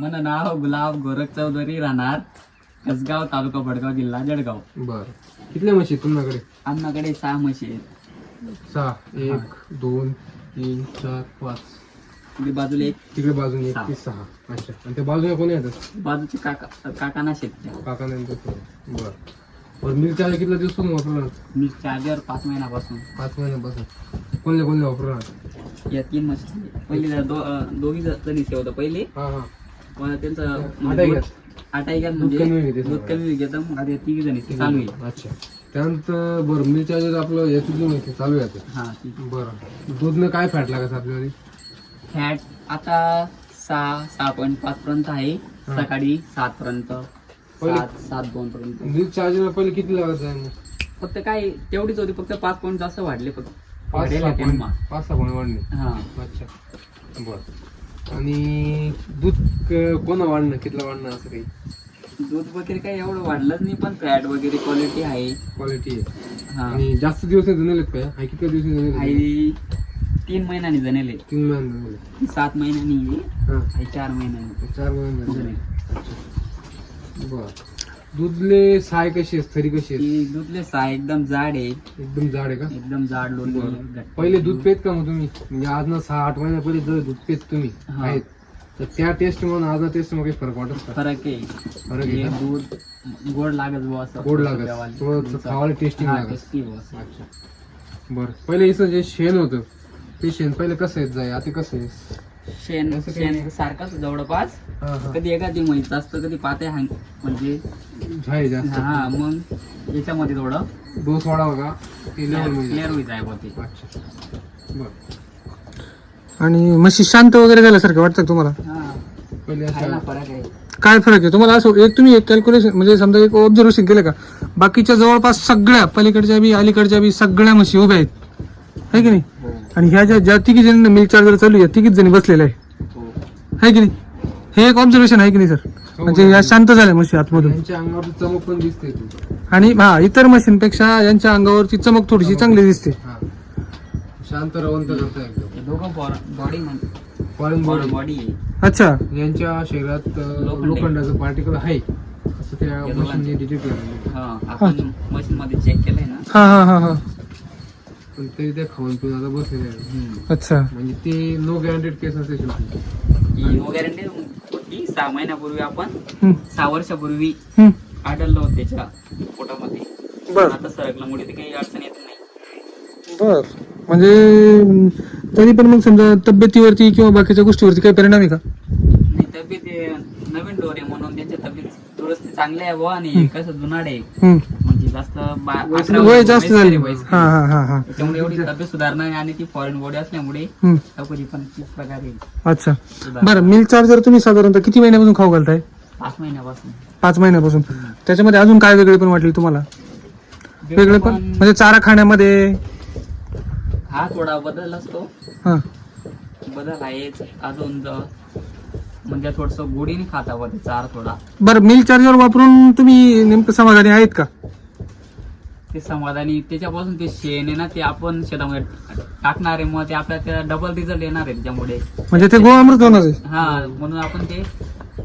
मन नाव गुलाब गोरख चौधरी राहणार कसगाव तालुका भडगाव जिल्हा जळगाव. बर. कितल्या म्हशी आहेत तुमच्याकडे? आमच्याकडे सहा म्हशी आहेत. सहा. एक दोन तीन चार पाच. इकडे बाजूला एक. तिकडे बाजूने एक सहा. ते सहा. अच्छा. आणि त्या बाजूला कोणी येतात बाजूचे काका काकाना शेत काका नंतर बर. बरं मिल्क चार्जर दिवस तुम्ही वापरणार? मी चार्जर पाच महिन्यापासून. पाच महिन्यापासून. कोणत्या कोणत्या वापरणार? या तीन म्हशी. पहिली जर दो अं, दोघी जणी होतं पहिले हा हा. त्यांचं आटा म्हणजे दूध म्हणजे कमी दूध. कमी घेतं मग आता तिघी जणी चालू आहे. अच्छा. त्यानंतर बरं चार्जर आपलं याची जी माहिती चालू आहे आता. हा बरं. दूधनं काय फॅट लागायचं आपल्याला? फॅट आता सहा सहा पॉईंट पाच पर्यंत आहे. हा. सकाळी सात पर्यंत पहिले- सात सात दोन पर्यंत. चार्जर पहिले किती लागायचं आहे? मग? फक्त काय तेवढीच होती फक्त पाच पॉईंट जास्त वाढले फक्त. पाच वाढेल सहा. पाच पॉईंट वाढणे हा. अच्छा. बर. आणि दूध क- कोणा वाढणं? कितलं वाढणं असं काही? दूध वगैरे काही एवढं वाढलंच नाही पण फॅट वगैरे क्वालिटी आहे. क्वालिटी आहे. हा. आणि जास्त दिवस नाही जणलेत काय हा किती दिवस नाही जणलेत? आई तीन महिन्यांनी जणेले तीन महिने सात महिन्यांनी हा. आई चार महिन्यांनी. चार महिने झाले जणेले. बर. दूधले साय कशी आहे थरी कशी आहे ती दूधले सहा एकदम जाड आहे. एकदम जाड आहे का? एकदम जाड लोणी बरं. घट्ट. पहिले दूध पेत का मग तुम्ही? म्हणजे आज ना सहा आठ महिन्या पहिले जर दूध पेत तुम्ही हा. आहेत तर त्या टेस्ट म्हणून आज टेस्टमध्ये काही फरक वाटत का फरक आहे. फरक आहे हे का? दूध गोड लागत बुवा असं. गोड लागत. प्यावाले. थोडं टेस्टिंग हा, लागत. tasty बुवा असं. अच्छा. बरं. पहिले हिचं जे शेण होतं ते शेण पहिले कसं येत जाय? आता कसं आहे? शेण असं काही शेण नाही. सारखाच जवळपास. हा हा. कधी एखादी म्हैस असतं कधी पाते हांग म्हणजे झाय जास्त. हा मग याच्यामध्ये थोडं. डोस वाढावा का क्लिअर होईल. आहे बुवा ते अच्छा. बरं. आणि म्हशी शांत वगैरे झाल्यासारखं वाटतं का तुम्हाला? हा. पहिले आहे ना अशा फरक आहे. काय फरक आहे? तुम्हाला असं एक तुम्ही एक कॅल्क्युलेशन म्हणजे समजा एक ऑब्झर्वेशन केलं का? बाकीच्या जवळपास सगळ्या पलीकडच्या बी अलीकडच्या बी सगळ्या म्हशी उभ्या आहेत. आहे की नाही? हो. आणि ह्या ज्या ज्या तिघी जणी मिल्क चार्जर चालू आहे तिघीच जणी बसलेल्या आहे हो. आहे की नाही? हे एक ऑब्झर्वेशन आहे की नाही सर म्हणजे या शांत झाल्या म्हशी आतमधून. यांच्या अंगावर चमक पण दिसते ती आणि हा इतर म्हशींपेक्षा यांच्या अंगावरची चमक थोडीशी चांगली दिसते. हा. शांत रवंत करता एकदम. हे दोघं बॉडी फॉरेन बॉडी बॉडी अच्छा. यांच्या शरीरात अं, लोखंड आहे. लोखंडाचं पार्टिकल आहे. असं त्या या मशीनने. डिटेक्ट केलं. हा आपण मशीन मध्ये चेक केलंय ना? हा हा हा हा. पण तरी ते खाऊन पिऊन आता बसलेले आहे हम्म. अच्छा. म्हणजे ते नो गॅरंटेड केस असते शेवटी ही नो गॅरंटी होती सहा महिन्यापूर्वी आपण सहा वर्षापूर्वी. आढळलो होतो त्याच्या पोटामध्ये बर. आता सरकल्यामुळे ते काही अडचण येत नाही. बर. म्हणजे तरी पण मग समजा तब्येतीवरती किंवा बाकीच्या गोष्टीवरती काही परिणाम आहे का? आणि तब्येत नवीन डोर आहे म्हणून त्यांच्या तब्येत दुरुस्ती चांगली आहे बुवा आणि कसं जुनाड आहे. हम्म. म्हणजे जास्त बा- अकरा वय वर्ष जास्त वयस्कर झाली. आहे वयस्कर. हा हा हा हा. त्याच्यामुळे एवढी तब्येत सुधारणा आहे आणि ती फॉरेन बॉडी असल्यामुळे हम्म. लवकरी पण तीच प्रकारे अच्छा. सुधारणा. बरं मिल्क चार्जर तुम्ही साधारणतः किती महिन्यापासून खाऊ घालताय? पाच महिन्यापासून. पाच महिन्यापासून. त्याच्यामध्ये अजून काय वेगळे पण वाटले तुम्हाला? वेगळे पण? म्हणजे चारा खाण्यामध्ये? हा थोडा बदल असतो. हा. बदल आहेच अजून ज- म्हणजे थोडस गोडीने खाता बा ते चार थोडा. बरं मिल्क चार्जर वापरून तुम्ही नेमकं समाधानी आहेत का? ते समाधानी त्याच्यापासून ते शेण आहे ना ते आपण शेतामध्ये टाकणार आहे मग ते आपल्याला त्या डबल रिझल्ट येणार आहे त्याच्यामुळे. म्हणजे ते गोअमृत होणार आहे? हा म्हणून आपण ते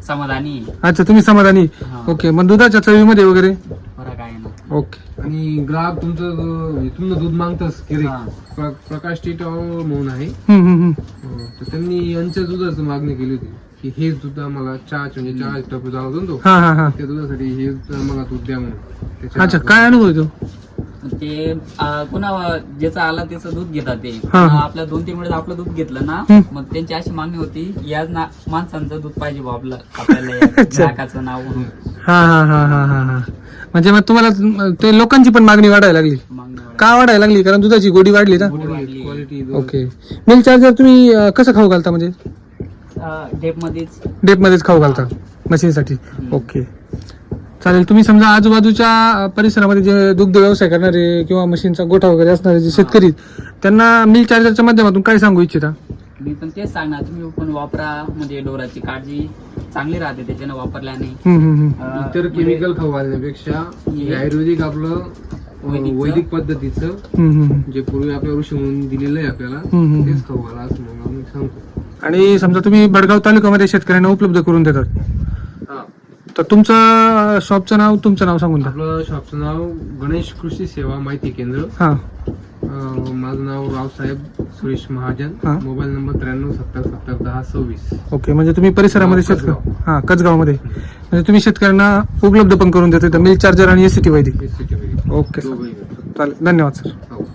समाधानी. आहे. अच्छा तुम्ही समाधानी. हा. ओके मग दुधाच्या चवीमध्ये वगैरे? फरक आहे ना. ओके. आणि ग्राहक तुमचं इथून दूध मागतस की रे? हा. प्र- प्रकाश टिटाव म्हणून आहे. हम्म, हम्म, हम्म. अं, तर त्यांनी यांच्या दुधाचं मागणी केली होती. की हेच दूध आम्हाला चहाचे म्हणजे चहा टपू झाला होता ना तो. हा हा हा. त्या दुधासाठी हे आम्हाला दूध द्या म्हणून. त्याच्या- अच्छा काय अनुभव आहे तो? पुन्हा ज्याचं आला त्याचं दूध घेतात ते. हा. आपल्या दोन तीन वेळेस आपलं दूध घेतलं ना हम्म. मग त्यांची अशी मागणी होती याच ना माणसांचं दूध पाहिजे बा आपलं आपल्याला या अच्छा. ग्राहकाचं नाव म्हणून. हा हा हा हा हा हा. म्हणजे मग तुम्हाला ते लोकांची पण मागणी वाढायला लागली. मागणी वाढली. का वाढायला लागली? कारण दुधाची गोडी वाढली ना. क्वालिटी ओके मिल्क चार्जर तुम्ही अं, कसं खाऊ घालता म्हणजे? डेपमध्येच डेप मध्येच खाऊ घालता मशीनसाठी. ओके. चालेल तुम्ही समजा आजूबाजूच्या परिसरामध्ये जे दुग्ध व्यवसाय करणारे किंवा मशीनचा गोठा वगैरे असणारे जे शेतकरी आहेत, त्यांना मिल्क चार्जरच्या माध्यमातून काय सांगू इच्छिता? मी पण तेच सांगणार तुम्ही पण वापरा म्हणजे डोराची काळजी चांगली राहते त्याच्यानं वापरल्याने हम्म, हम्म, हम्म. अं, इतर म्हणजे केमिकल खाऊ घालण्यापेक्षा हे- आयुर्वेदिक आपलं अं, वैदिकचं- वैदिक पद्धतीचं हम्म, हम्म, हम्म. जे पूर्वी आपल्या ऋषी म्हणून दिलेलं आहे आपल्याला हम्म, हम्म. तेच खाऊ घाला असं आम्ही सांगतो. आणि समजा तुम्ही भडगाव तालुक्यामध्ये शेतकऱ्यांना उपलब्ध करून देतात. हा. तर तुमचं शॉपचं नाव तुमचं नाव सांगून द्या. आपलं शॉपचं नाव गणेश कृषी सेवा माहिती केंद्र. हां. अं, माझं नाव रावसाहेब सुरेश महाजन. हा. मोबाईल नंबर त्र्याण्णव सत्तर सत्तर दहा सव्वीस. ओके म्हणजे तुम्ही परिसरामध्ये हा, शेतकरी कसगाव. हां कसगावमध्ये म्हणजे तुम्ही शेतकऱ्यांना उपलब्ध पण करून देता मिल्क चार्जर आणि एसीटी वैदिक. हे सिटी ओके सर. चालेल. धन्यवाद सर. हो.